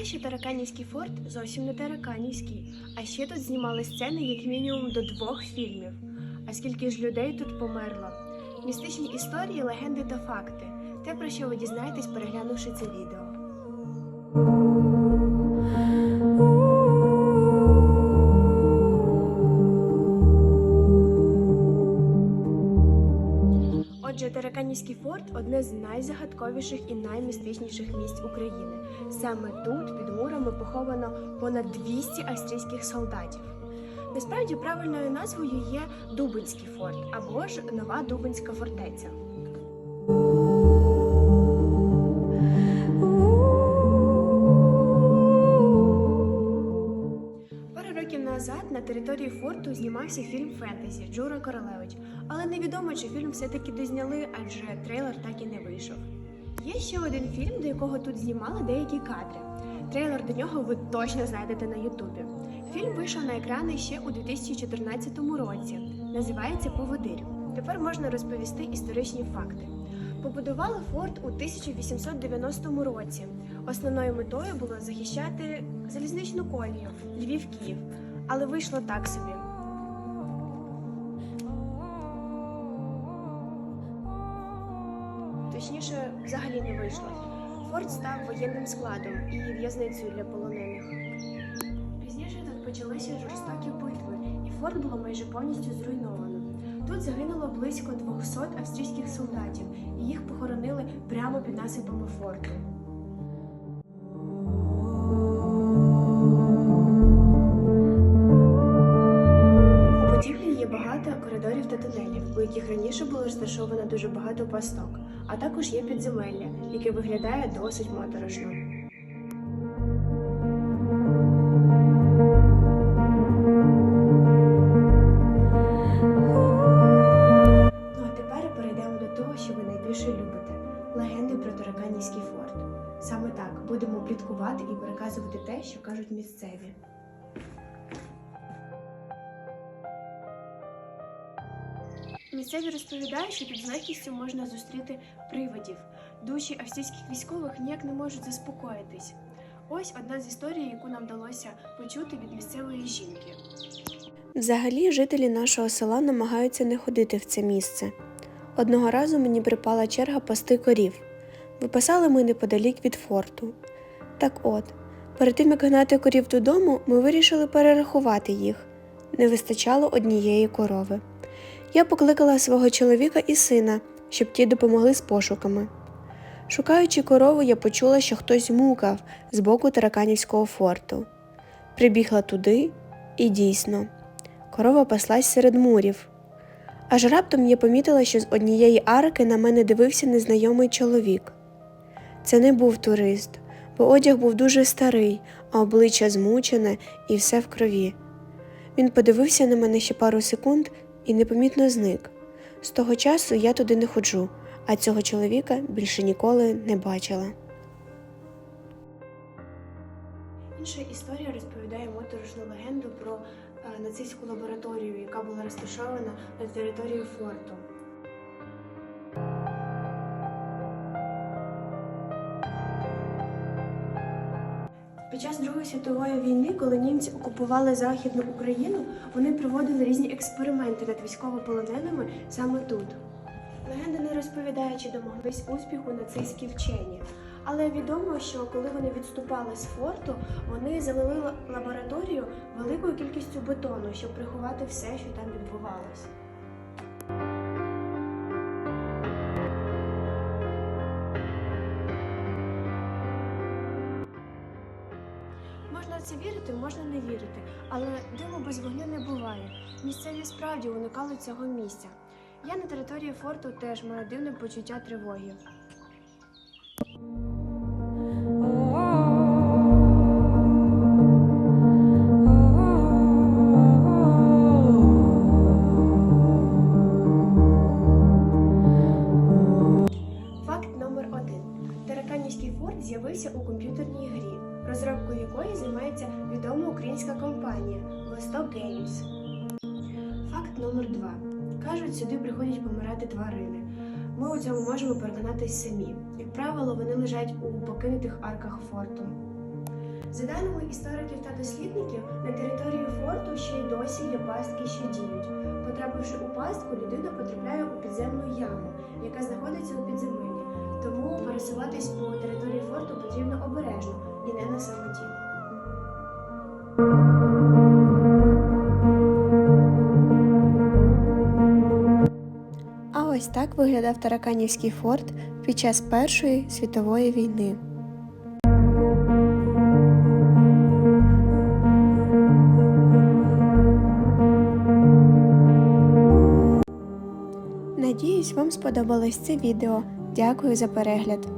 знали, що Тараканівський форт зовсім не Тараканівський, а ще тут знімали сцени як мінімум до двох фільмів. А скільки ж людей тут померло? Містичні історії, легенди та факти. Те, про що ви дізнаєтесь, переглянувши це відео. Отже, форт одне з найзагадковіших і наймістичніших місць України. Саме тут, під мурами, поховано понад 200 австрійських солдатів. Насправді правильною назвою є Дубинський форт або ж Нова Дубинська фортеця. Території форту знімався фільм Фентезі Джура Королевич, але невідомо, чи фільм все-таки дозняли, адже трейлер так і не вийшов. Є ще один фільм, до якого тут знімали деякі кадри. Трейлер до нього ви точно знайдете на Ютубі. Фільм вийшов на екрани ще у 2014 році. Називається Поводир. Тепер можна розповісти історичні факти. Побудували форт у 1890 році. Основною метою було захищати залізничну колію Львів-Київ, але вийшло так собі. Точніше, взагалі не вийшло. Форт став воєнним складом і в'язницею для полонених. Пізніше тут почалися жорстокі битви, і форт було майже повністю зруйновано. Тут загинуло близько 200 австрійських солдатів, і їх похоронили прямо під насипами форту. Було розташовано дуже багато пасток, а також є підземелля, яке виглядає досить моторошно. Ну а тепер перейдемо до того, що ви найбільше любите легенди про Тараканівський форт. Саме так будемо пліткувати і переказувати те, що кажуть місцеві. Місцеві розповідають, що з легкістю можна зустріти привидів. Душі австрійських військових ніяк не можуть заспокоїтись. Ось одна з історій, яку нам вдалося почути від місцевої жінки. Взагалі, жителі нашого села намагаються не ходити в це місце. Одного разу мені припала черга пасти корів. Випасали ми неподалік від форту. Так от, перед тим як гнати корів додому, ми вирішили перерахувати їх. Не вистачало однієї корови. Я покликала свого чоловіка і сина, щоб ті допомогли з пошуками. Шукаючи корову, я почула, що хтось мукав з боку тараканівського форту. Прибігла туди, і дійсно, корова паслась серед мурів. Аж раптом я помітила, що з однієї арки на мене дивився незнайомий чоловік. Це не був турист, бо одяг був дуже старий, а обличчя змучене і все в крові. Він подивився на мене ще пару секунд і непомітно зник. З того часу я туди не ходжу, а цього чоловіка більше ніколи не бачила. Інша історія розповідає моторошну легенду про е, нацистську лабораторію, яка була розташована на території форту. Час Другої світової війни, коли німці окупували Західну Україну, вони проводили різні експерименти над військовополоненими саме тут. Легенда не розповідає, чи домоглись успіху нацистські вчені. Але відомо, що коли вони відступали з форту, вони залили лабораторію великою кількістю бетону, щоб приховати все, що там відбувалось. Це вірити, можна не вірити, але диму без вогню не буває. Місцеві справді уникали цього місця. Я на території форту теж маю дивне почуття тривоги. Факт номер один. Тараканівський форт з'явився у комп'ютерній грі, якої займається відома українська компанія Восток Games. Факт номер два. Кажуть, сюди приходять помирати тварини. Ми у цьому можемо переконатись самі. Як правило, вони лежать у покинутих арках форту. За даними істориків та дослідників, на території форту ще й досі є пастки, що діють. Потрапивши у пастку, людина потрапляє у підземну яму, яка знаходиться у підземеллі. Тому пересуватись по території форту потрібно обережно і не на самоті. А ось так виглядав Тараканівський форт під час Першої світової війни. Надіюсь, вам сподобалось це відео. Дякую за перегляд.